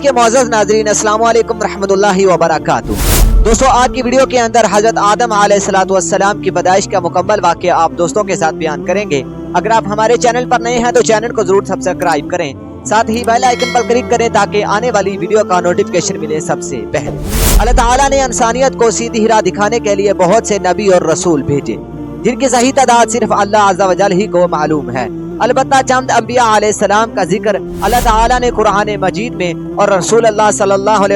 के नाज़रीन दोस्तों, आज की वीडियो के अंदर हज़रत आदम अलैहिस्सलाम की पैदाइश का मुकम्मल वाक़ आप दोस्तों के साथ बयान करेंगे। अगर आप हमारे चैनल पर नए हैं तो चैनल को ज़रूर सब्सक्राइब करें। साथ ही बेल आइकन पर क्लिक करें, ताकि आने वाली वीडियो का नोटिफिकेशन मिले सबसे पहले। अल्लाह ताला ने इंसानियत को सीधी राह दिखाने के लिए बहुत से नबी और रसूल भेजे, जिनकी सही तादाद सिर्फ़ अल्लाह अज़्ज़ा वजल ही को मालूम है। अलबत्ता चंद अम्बिया सलाम का ज़िक्र अल्लाह ने कुरान मजीद में और रसूल अल्लाह सल्लल्लाहु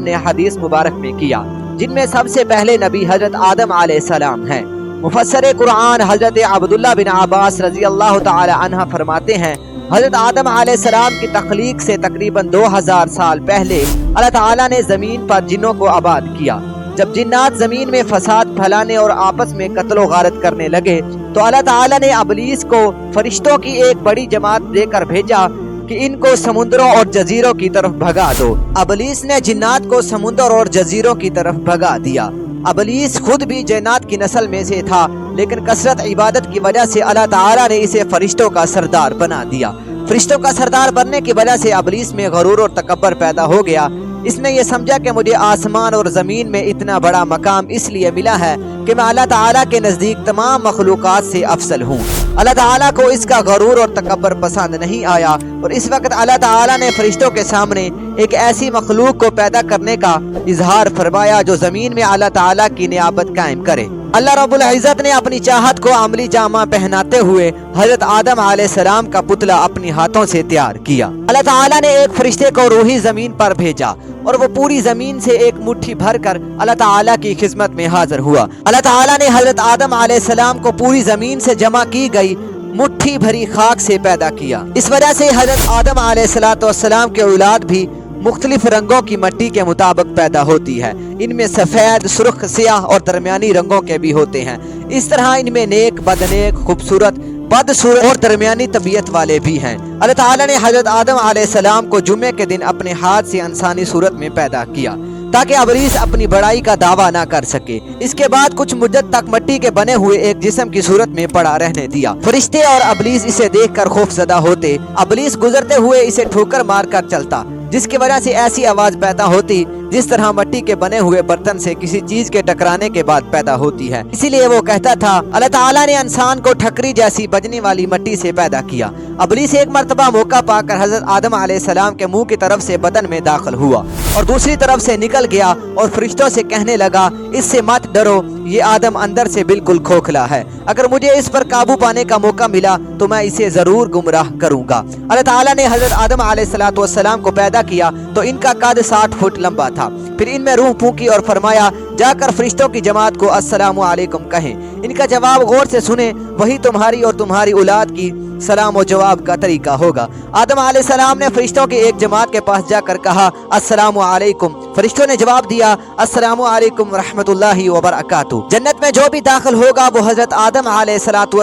ने हदीस मुबारक में किया, जिनमें सबसे पहले नबी हज़रत आदम सलाम हैं। मुफसर कुरान हज़रत अब्दुल्ला बिन अब्बास रज़ी अल्लाह तहा फरमाते हैं, हज़रत आदम सलाम की तख्लीक से तकरीबन 2000 साल पहले अल्लाह ताला ने ज़मीन पर जिन्नों को आबाद किया, जब जिन्नात ज़मीन में फसाद फैलाने और आपस में कत्लो गारत करने लगे तो अल्लाह ताला ने अबलीस को फरिश्तों की एक बड़ी जमात देकर भेजा कि इनको समुद्रों और जजीरों की तरफ़ भगा दो। अबलीस ने जिन्नात को समुद्र और जजीरों की तरफ़ भगा दिया। अबलीस खुद भी जैनात की नस्ल में से था, लेकिन कसरत इबादत की वजह से अल्लाह ताला ने इसे फरिश्तों का सरदार बना दिया। फरिश्तों का सरदार बनने की वजह से अबलीस में गरूर और तकबर पैदा हो गया। इसने ये समझा कि मुझे आसमान और ज़मीन में इतना बड़ा मकाम इसलिए मिला है कि मैं अल्लाह ताला के नज़दीक तमाम मखलूक़ात से अफसल हूँ। अल्लाह ताला को इसका गरूर और तकबर पसंद नहीं आया। और इस वक्त अल्लाह ताला ने फरिश्तों के सामने एक ऐसी मखलूक को पैदा करने का इजहार फरमाया जो ज़मीन में अल्लाह ताला की नियाबत कायम करे। अल्लाह रब्बुल इज़्ज़त ने अपनी चाहत को अमली जामा पहनाते हुए हज़रत आदम सलाम का पुतला अपने हाथों से तैयार किया। अल्लाह ताला ने एक फरिश्ते को रूही ज़मीन पर भेजा। और वो पूरी ज़मीन से एक मुट्ठी भर कर अल्लाह ताला की खिदमत में हाजिर हुआ। अल्लाह ताला ने हज़रत आदम सलाम को पूरी ज़मीन से जमा की गई मुट्ठी भरी खाक से पैदा किया। इस वजह से हज़रत आदम सलाम के औलाद भी मुख्तलिफ़ रंगों की मट्टी के मुताबिक पैदा होती है। इनमें सफ़ेद, सुर्ख, सियाह और दरमियानी रंगों के भी होते हैं। इस तरह इनमें नेक, बदनेक, खूबसूरत बदसूरत और दरमियानी तबीयत वाले भी हैं। अल्लाह ताला ने हज़रत आदम सलाम को जुमे के दिन अपने हाथ से इंसानी सूरत में पैदा किया, ताकि अबरीस अपनी बड़ाई का दावा ना कर सके। इसके बाद कुछ मुद्दत तक मट्टी के बने हुए एक जिस्म की सूरत में पड़ा रहने दिया। फरिश्ते और अबलीस इसे देख कर खौफजदा होते। अबलीस गुजरते हुए इसे ठोकर मार कर चलता। जिसकी वजह से ऐसी आवाज़ पैदा होती, जिस तरह मट्टी के बने हुए बर्तन से किसी चीज़ के टकराने के बाद पैदा होती है। इसीलिए वो कहता था, अल्लाह ताला ने इंसान को ठकरी जैसी बजने वाली मट्टी से पैदा किया। अबली से एक मरतबा मौका पाकर हज़रत आदम सलाम के मुँह की तरफ़ से बदन में दाखिल हुआ और दूसरी तरफ़ से निकल गया और फरिश्तों से कहने लगा, इससे मत डरो, ये आदम अंदर से बिल्कुल खोखला है। अगर मुझे इस पर काबू पाने का मौका मिला तो मैं इसे ज़रूर गुमराह करूँगा। अल्लाह ताला ने हज़रत आदम सलाम को पैदा किया तो इनका कद साठ फुट लंबा था। फिर इनमें रूह फूकी और फरमाया जाकर फरिश्तों की जमात को अस्सलाम वालेकुम कहें। इनका जवाब गौर से सुने, वही तुम्हारी और तुम्हारी औलाद की सलाम और जवाब का तरीका होगा। आदम सलाम ने फरिश्तों की एक जमात के पास जाकर कहा, अस्सलाम वालेकुम फरिश्तों ने जवाब दिया, अस्सलाम वालेकुम रहमतुल्लाहि व बरकातहू। जन्नत में जो भी दाखिल होगा, वो हज़रत आदम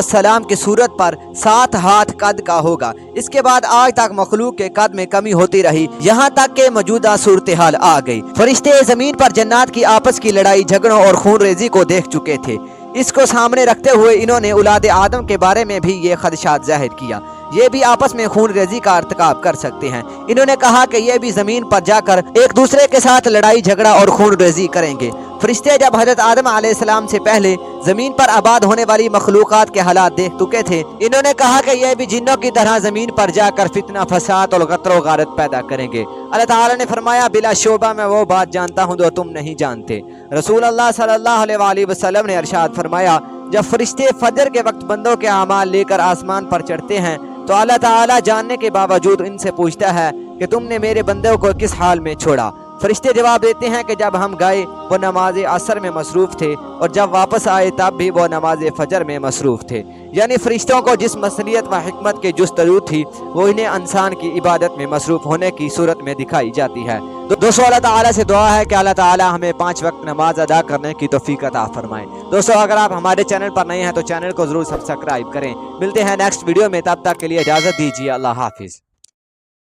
सलाम की सूरत पर सात हाथ कद का होगा। इसके बाद आज तक मखलूक के कद में कमी होती रही। यहाँ तक के मौजूदा सूरत हाल आ गई। फरिश्ते ज़मीन पर जन्नात की आपस की लड़ाई, झगड़ों और खून रेजी को देख चुके थे। इसको सामने रखते हुए इन्होंने उलाद आदम के बारे में भी ये खदशात ज़ाहिर किया। ये भी आपस में खून रेजी का अर्तकाब कर सकते हैं। इन्होंने कहा कि ये भी ज़मीन पर जाकर एक दूसरे के साथ लड़ाई, झगड़ा और खून रेजी करेंगे। फरिश्ते जब हज़रत आदम सलाम से पहले ज़मीन पर आबाद होने वाली मखलूक के हालात देख चुके थे, इन्होंने कहा कि यह भी जिन्नों की तरह ज़मीन पर जाकर फितना, फसाद और गतर गारत पैदा करेंगे। अल्लाह ताला ने फरमाया, बिला शोबा, में वो बात जानता हूँ जो तुम नहीं जानते। रसूल अल्लाह सल्लल्लाहु अलैहि वसल्लम ने अरशाद फरमाया, जब फरिश्ते फजर के वक्त बंदों के अमाल लेकर आसमान पर चढ़ते हैं तो अल्लाह ताला जानने के बावजूद इनसे पूछता है कि तुमने मेरे बंदों को किस हाल में छोड़ा? फरिश्ते जवाब देते हैं कि जब हम गए, वो नमाज़ असर में मसरूफ़ थे और जब वापस आए, तब भी वो नमाज़ फजर में मसरूफ़ थे। यानी फरिश्तों को जिस मसलियत व हमत की जस्तरू थी, वो इन्हें इंसान की इबादत में मसरूफ़ होने की सूरत में दिखाई जाती है। तो दोस्तों, अल्लाह ताला से दुआ है कि अल्लाह ताला हमें पाँच वक्त नमाज़ अदा करने की तोफ़ी अता फरमाए। दोस्तों, अगर आप हमारे चैनल पर नए हैं तो चैनल को ज़रूर सब्सक्राइब करें। मिलते हैं नेक्स्ट वीडियो में, तब तक के लिए इजाज़त दीजिए। अल्लाह हाफिज़।